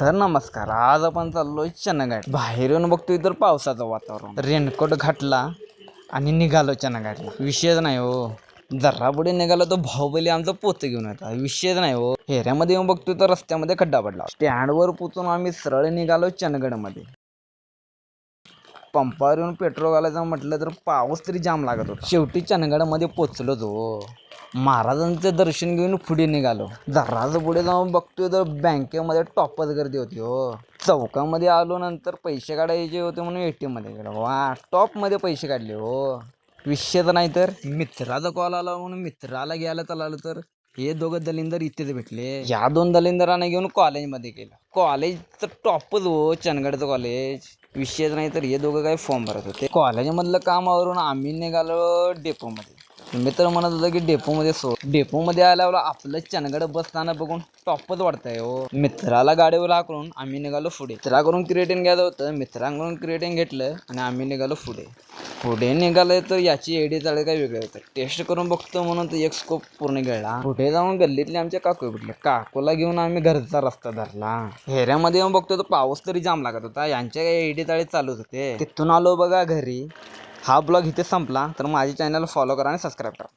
तर नमस्कार आज आपण चाललोय चनगाट बाहेरून बघतोय तर पावसाचं वातावरण. रेनकोट घातला आणि निघालो चनगाटला विषयच नाही हो. जरा पुढे निघालो तर भाऊबली आमचं पोत घेऊन येतो. विषयच नाही हो. हेऱ्यामध्ये येऊन बघतोय तर रस्त्यामध्ये खड्डा पडला. स्टँडवर पोचून आम्ही सरळ निघालो चनगडमध्ये पंपावर येऊन पेट्रोल घालायचं म्हटलं तर पाऊस तरी जाम लागत होता. शेवटी चनगडमध्ये पोचलो तो हो. महाराजांचं दर्शन घेऊन पुढे निघालो. जराच पुढे जाऊन बघतोय तर बँकेमध्ये टॉपच गर्दी होती हो. चौकामध्ये आलो नंतर पैसे काढायचे होते म्हणून ए टी एममध्ये गेलो. वा टॉपमध्ये पैसे काढले हो. विषयच नाही तर. मित्राचा कॉल आला म्हणून मित्राला घ्यायला चाललो तर. हे दोघं दलिंदर इथेच भेटले. या दोन दलिंदरांना घेऊन कॉलेजमध्ये गेलं. कॉलेज तर टॉपच हो चंदगडचं कॉलेज. विषयच नाही तर हे दोघं काही फॉर्म भरत होते. कॉलेजमधलं काम आवरून आम्ही निघालो डेपोमध्ये मी तर म्हणत होतो की डेपोमध्ये सो डेपोमध्ये आल्यावर आपलं चनगड बसताना बघून टॉपच वाढतंय हो. मित्राला गाडीवर हाकलून आम्ही निघालो पुढे. मित्राकडून क्रिएटिन घ्यायचं होतं. मित्रांकडून क्रिएटिन घेतलं आणि आम्ही निघालो पुढे. पुढे निघालंय तर याची एडी चाळे काय वेगळे होतं. टेस्ट करून बघतो म्हणून तर एक स्कोप पूर्ण गेला. पुढे जाऊन गल्लीतले आमच्या काकू भेटले काकूला घेऊन आम्ही घरचा रस्ता धरला. हेऱ्यामध्ये येऊन बघतो तर पाऊस तरी जाम लागत होता. यांच्या काही एडी चाळे चालूच होते. तिथून आलो बघा घरी. हा ब्लॉग इथे संपला. तर माझ्या चॅनल फॉलो करा आणि सबस्क्राईब करा.